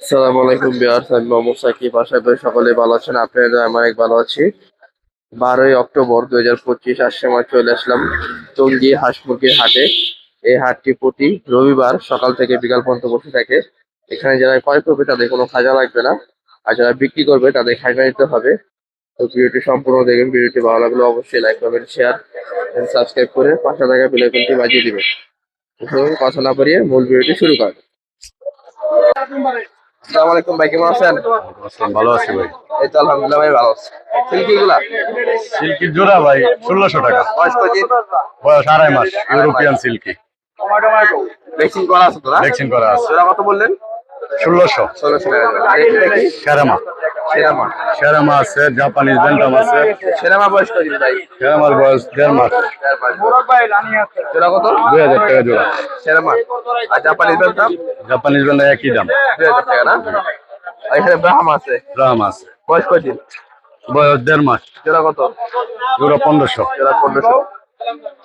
আসসালামু আলাইকুম বিয়ার্স আমি মোহাম্মদ সাকিব। আশা করি সকলে ভালো আছেন। আপনারা আমি অনেক ভালো আছি। বারোই অক্টোবর দুই হাজার পঁচিশ আজ সময় চলে আসলাম টঙ্গী হাঁস মুরগির হাটে। এই হাটটি প্রতি রবিবার সকাল থেকে বিকাল পর্যন্ত বসে থাকে। এখানে যারা ক্রয় করবে তাদের কোনো খাজা লাগবে না। আর যারা বিক্রি করবে তাদের খাজা দিতে হবে। তো ভিডিওটি সম্পূর্ণ দেখবেন। ভিডিওটি ভালো লাগলে অবশ্যই লাইক করবেন শেয়ার সাবস্ক্রাইব করে পাঁচশো টাকা বেলাইকনটি বাজিয়ে দিবেন। কথা না বাড়িয়ে মূল ভিডিওটি শুরু করেন আসসালামু আলাইকুম ভাই কেমন আছেন? ভালো আছি ভাই। এই তো আলহামদুলিল্লাহ ভাই ভালো আছি। সিল্কি গুলা? সিল্কি জোড়া ভাই ষোলোশো টাকা। বয়স কদিন বয়স আড়াই মাস ইউরোপিয়ান সিল্কি। ভ্যাকসিন করা আছে তো ভ্যাকসিন করা আছে। কত বললেন? ষোলোশো। ষোলোশো টাকা। সেরামা। আছে জাপানিজ ব্যান্টাম আছে। সেরামা বয়স কদিন ভাই? বয়স দেড় মাস। জোড়া কত? দুই হাজার টাকা জোড়া। সেরামা। আর জাপানিজ জাপানিজ একই দাম। দুই হাজার টাকা না? আর এখানে ব্রাহ্ম আছে? রাম আছে। বয়স কদিন বয়স দেড় মাস। জোড়া কত? জোড়া পনেরোশো। জোড়া পনেরোশো।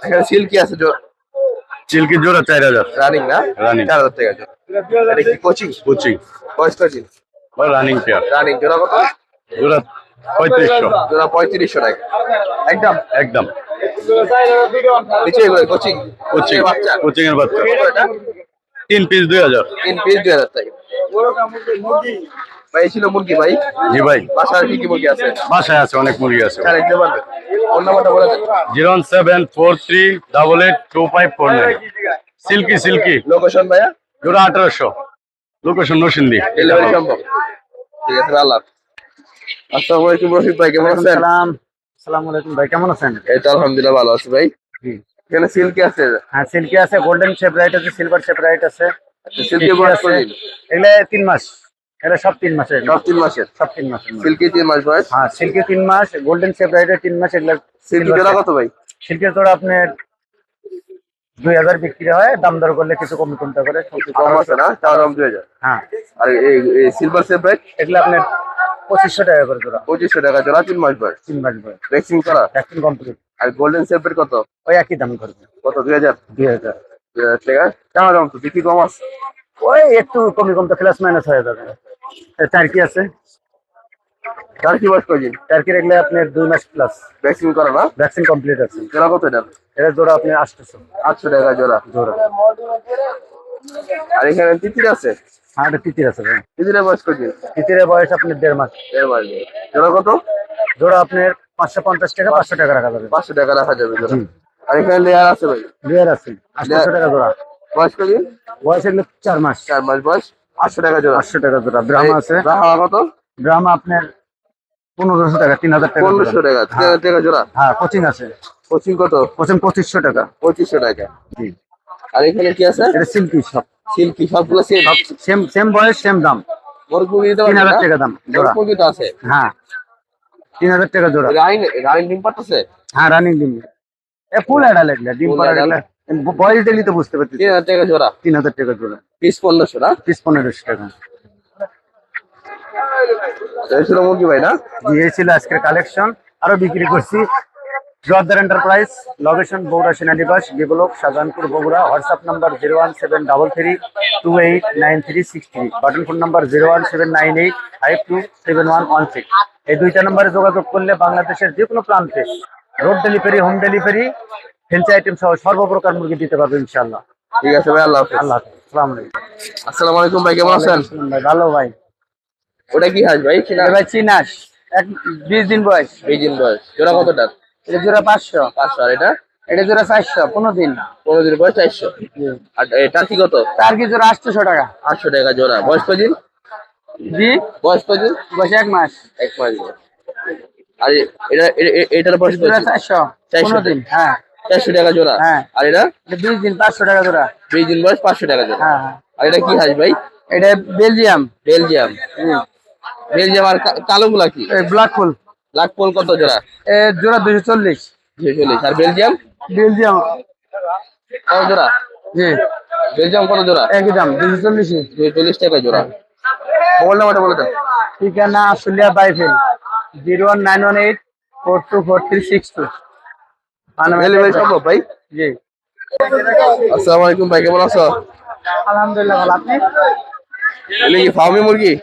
এখানে সিল্কি আছে জোড়া? সিল্কির জোড়া চার হাজার। রানিং না? Running. চার হাজার টাকা জোড়া। এটা কি কোচিং? কোচিং। বয়স কদিন রানিং পেয়ার রানিং জোড়া কত? জোড়া পঁয়ত্রিশশো। জোড়া পঁয়ত্রিশশো টাকা। একদম? একদম। কোচিং কোচিং বাচ্চা? কোচিং এর বাচ্চা। তিন পিস দুই হাজার। তিন পিস দুই হাজার টাকা ভাই ছিল মুরগি ভাই। জি ভাই। বাসার কি কি মুরগি আছে? বাসায় আছে অনেক মুরগি আছে। স্যার দিতে পারবেন ফোন নাম্বারটা বলে দেন। Zero seven four three double eight two five four nine. Silkie silkie. Location ভাইয়া? জোড়া আঠারোশো। লোকেশন নসিন্দি ডেলিভারি সম্ভব ঠিক আছে আল্লাহ আসসালামু আলাইকুম রফিক ভাই কেমন আছেন? সালাম। আসসালামু আলাইকুম ভাই কেমন আছেন? এই তো আলহামদুলিল্লাহ ভালো আছি ভাই। এখানে সিল্কি আছে। হ্যাঁ সিল্কি আছে গোল্ডেন আছে সিলভার আছে। সিল্কি বয়স আছে। কদিন? এগুলো তিন মাস। সব তিন মাসের। সব তিন মাসের? সব তিন মাসের। সিল্কি তিন মাস বয়স? হ্যাঁ সিল্কি তিন মাস গোল্ডেন তিন মাস এগুলো সিল্কি জোড়া কত ভাই? সিল্কের তোড়া আপনার দুই হাজার বিক্রি হয় দাম দর করলে কিছু কম কমতে করে কম আছে না? চার দাম দুই হাজার? হ্যাঁ। আর এই সিলভার সেপারেট এগুলো আপনার পঁচিশশো টাকা করে তোরা পঁচিশশো টাকা জোড়া তিন মাস বয়স? তিন মাস বয়স। ভ্যাকসিন করা? ভ্যাকসিন কমপ্লিট আর গোল্ডেন সেপারেট কত? ওই একই দাম করবে। কত দুই হাজার? দুই হাজার। দুই হাজার টাকা। কেমন দাম? তো বিক্রি কম আছে? ওই একটু কমই কমতে প্লাস মাইনাস হয়ে যাবে। টার্কি আছে? তার কি বয়স কদিন টার্কির এগুলো আপনার দুই মাস প্লাস ভ্যাকসিন করা না? ভ্যাকসিন কমপ্লিট আছে। জোড়া কত এটা এটা জোড়া আপনি আসতেছে আটশো টাকা জোড়া। জোড়া। আর এখানে তিতির আছে? হ্যাঁ এটা তিতির আছে ভাই তিতিরের বয়স কদিন তিতিরের বয়স আপনার দেড় মাস। দেড় মাস। জোড়া কত? জোড়া আপনার পাঁচশো পঞ্চাশ টাকা পাঁচশো টাকা রাখা যাবে। পাঁচশো টাকা রাখা যাবে জোড়া। আর এখানে লেয়ার আছে ভাই? লেয়ার আছে আটশো টাকা জোড়া। বয়স কদিন বয়স এগুলো চার মাস। চার মাস বয়স আটশো টাকা জোড়া। পাঁচশো টাকা জোড়া। ব্রাহ্মা আছে। রাহা কত? ব্রাহ্মা আপনার পনেরোশো টাকা তিন হাজার টাকা পনেরোশো টাকা টাকা জোড়া? হ্যাঁ কোচিং আছে। কোচিং কত? কোচিং পঁচিশশো টাকা। পঁচিশশো টাকা। জি। আর এখানে কি আছে? এটা সিল্কি সব। সিল্কি সবগুলো সেম সেম সেম বয়স সেম দাম। মোরগ দিতে তিন হাজার টাকা দাম জোড়া। মুরগি তো আছে? হ্যাঁ। তিন হাজার টাকা জোড়া। রাইন রাইন ডিম পাঠাচ্ছে হ্যাঁ রানিং ডিম। এ ফুল অ্যাডা লাগলে ডিম পাড়া? বয়স দিলি তো বুঝতে পারছিস তিন হাজার টাকা জোড়া। তিন হাজার টাকা জোড়া। পিস পনেরোশো না? পিস পনেরোশো টাকা। এই ছিল মুরগি ভাই না? এই ছিল আজকের কালেকশন আরও বিক্রি করছি। জোয়ারদার এন্টারপ্রাইজ লোকেশন বগুড়া সেনানিবাস বিবলক Shahjahanpur Bogura. WhatsApp number zero one seven double three two eight nine three six three button phone number zero one seven nine eight five two seven one one six এই দুইটা নম্বরে যোগাযোগ করলে বাংলাদেশের যে কোনো প্রান্তে road delivery home delivery fancy item সহ সর্বপ্রকার মুরগি দিতে পারবে ইনশাল্লাহ ঠিক আছে ভাই আল্লাহ আল্লাহ। আসসালামু আলাইকুম। আসসালামু আলাইকুম ভাই কেমন আছেন? ভাই, ভালো ভাই। ওটা কি হাঁস ভাই? ভাই চিনাস এক বিশ দিন বয়স। এই দিন বয়স। জোড়া কতটা? এটা জোড়া পাঁচশো। পাঁচশো। আর এটা? এটা জোড়া চারশো পনেরো দিন। পনেরো দিন বয়স চারশো। আর এটা কি কত? তার কি জোড়া আটশোশো টাকা? আটশো টাকা জোড়া। বয়স কদিন? জি। বয়স কদিন? বয়স এক মাস। এক মাস। আর এটা এটার বয়স কত? চারশো চারশো দিন হ্যাঁ। চারশো টাকা জোড়া। হ্যাঁ। আর এটা? বিশ দিন পাঁচশো টাকা জোড়া। বিশ দিন বয়স পাঁচশো টাকা জোড়া। হ্যাঁ হ্যাঁ। আর এটা কি হাঁস ভাই? এটা বেলজিয়াম। বেলজিয়াম। বেলজিয়াম আর কালো গুলা কি? ব্ল্যাক ফুল। লাখ পোল কত জোড়া? এ জোড়া দুশো চল্লিশ। দুশো চল্লিশ। আর বেলজিয়াম? বেলজিয়াম। কত জোড়া? জি। বেলজিয়াম কত জোড়া? একই দাম দুশো চল্লিশে। দুশো চল্লিশ টাকা জোড়া। মোবাইল নাম্বারটা বলে দেন। ঠিকানা বাইফেল zero one nine one eight four two four three six two. Delivery সম্ভব ভাই? জি। আসসালামু আলাইকুম ভাই কেমন আছো? আলহামদুলিল্লাহ ভালো। আপনি? এগুলো কি ফার্মি মুরগি?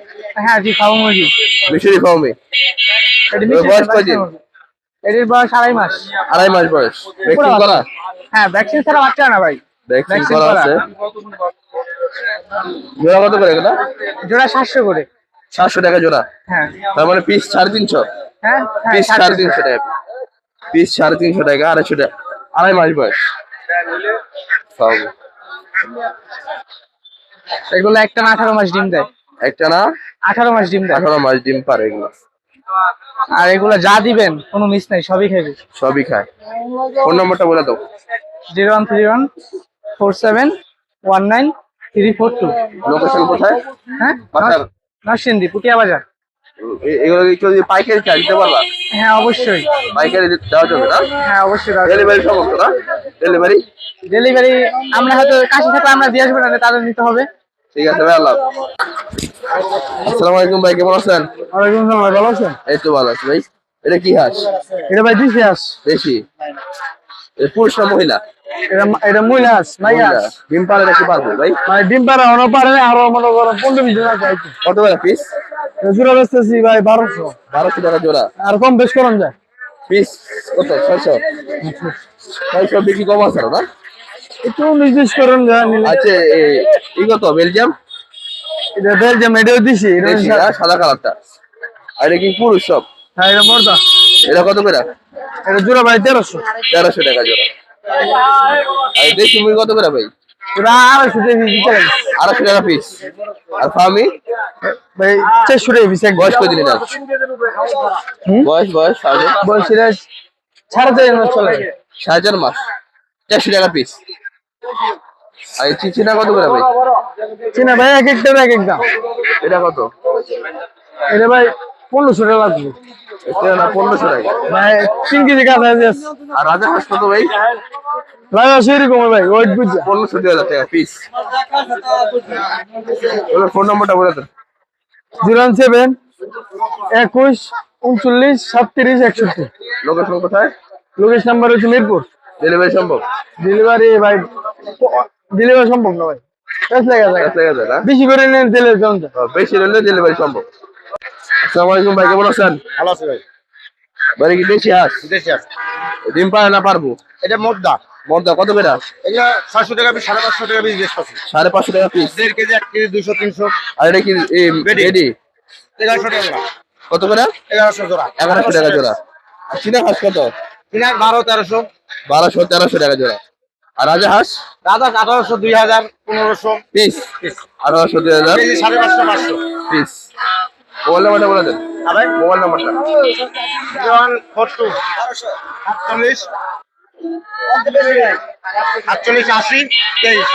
হ্যাঁ জি খাব মুরগি। মিশরি ফার্মি এটি বয়স কয়দিন? এটির বয়স আড়াই মাস। আড়াই মাস বয়স। ভ্যাকসিন করা? হ্যাঁ ভ্যাকসিন ছাড়া বাচ্চা না ভাই। ভ্যাকসিন করা। আছে। জোড়া কত করে এগুলা জোড়া সাতশো করে। সাতশো টাকা জোড়া। হ্যাঁ। তার মানে পিস সাড়ে তিনশো? হ্যাঁ হ্যাঁ পিস সাড়ে তিনশো টাকা। পিস সাড়ে তিনশো টাকা আড়াইশো টাকা। আড়াই মাস বয়স। ফার্মি এগুলো একটা না আঠারো মাস ডিম দেয়? একটা না? আঠারো মাস ডিম দেয়। আঠারো মাস ডিম পারে এগুলো। আর এগুলো যা দিবেন কোনো মিস নাই সবই খাইবে। সবই খায়। ফোন নম্বরটা বলে দাও। Zero one three one four seven one nine three four two. Location কোথায়? হ্যাঁ? নরসিংদী পুটিয়া বাজার। এগুলো কেউ যদি পাইকারি চাই দিতে পারবা? হ্যাঁ অবশ্যই। পাইকারি দেওয়া যাবে না? হ্যাঁ অবশ্যই ডেলিভারি সমস্ত না? ডেলিভারি ডেলিভারি আমরা হয়তো কাছে থাকলে আমরা দিয়ে আসব না তাদের নিতে হবে। ঠিক আছে ভাই আল্লাহ আসসালামু আলাইকুম ভাই কেমন আছেন? ওয়ালাইকুম আসসালাম ভাই ভালো আছেন? এই তো ভালো আছি ভাই। এটা কি হাঁস? এটা ভাই দিছি হাঁস। দেশি? পুরুষ না মহিলা? এটা এটা মহিলা হাঁস মহিলা। হাঁস। ডিম পালে নাকি পারব ভাই? মানে ডিম পাড়া অন্য পারে আরও মনে করো পনেরো বিশ জন আছে কত বেলা পিস জোড়া বেচতেছি ভাই বারোশো। বারোশো টাকা জোড়া। আর কম বেশ করুন যায়। পিস কত? ছয়শো? ছয়শো বিক্রি কম আছে না? একটু নির্দেশ করুন আচ্ছা কত? বেলজিয়াম? এটা বেলজিয়াম এটাও দিছি সাদা। কালারটা। আর এটা কি পুরুষ সব? হ্যাঁ এটা পর্দা। এটা কত করে? এটা জোড়া ভাই তেরোশো। তেরোশো টাকা জোড়া। আর দেশি মুরগি কত করে ভাই? আড়াইশো টাকা আড়াইশো টাকা পিস আর ফার্মি ভাই চারশো টাকা পিস এক বয়স কদিন এটা বয়স বয়স বয়স এটা সাড়ে চার মাস চলে। সাড়ে চার মাস। চারশো টাকা পিস আর চিচিনা কত করে ভাই? চিনা ভাই এক একটা এক এক দাম এটা কত? এটা ভাই পনেরোশো টাকা লাগবে। পনেরোশো টাকা। ভাই তিন কেজি আছে আর রাজা হাঁস কত ভাই? লাগা সেরকম ভাই ওয়েট বুঝছে? পনেরোশো দুই হাজার টাকা পিস ওদের ফোন নম্বরটা বলে দেন। জিরো সেভেন একুশ উনচল্লিশ সাতত্রিশ একষট্টি। লোকেশন কোথায়? লোকেশ নাম্বার হচ্ছে মিরপুর। ডেলিভারি সম্ভব? ডেলিভারি ভাই ডেলিভারি সম্ভব না ভাই। বেশ লেগে যায়। কাছে গেছে না? বেশি করে নেন তেলের দাম ও, বেশি হলে ডেলিভারি সম্ভব। আসসালামু আলাইকুম ভাই কেমন আছেন? ভালো আছে ভাই। বাড়ি কি দেশি হাঁস? দেশি আছে ডিম পারে না পারব? এটা মোদ্দা মর্দা কত করে? এগুলো ছয়শো টাকা পিস সাড়ে পাঁচশো টাকা পিস বেশ পাচ্ছি সাড়ে পাঁচশো টাকা পিস দেড় কেজি এক কেজি দুশো তিনশো। আর এটা কি. রেডি এগারোশো টাকা কত করে? এগারোশো জোড়া। এগারোশো টাকা জোড়া। আর চীনা হাঁস কত? হাজার বারো তেরোশো। বারোশো তেরোশো টাকা জোড়া। আর রাজা হাঁস? দাদা আঠারোশো দুই হাজার পনেরোশো। পিস আঠারোশো দুই হাজার। সাড়ে পাঁচশো পাঁচশো। পিস মোবাইল নাম্বারটা বলে দেন। মোবাইল নাম্বারটা ওয়ান ফোর টু আটচল্লিশ আটচল্লিশ আশি তেইশ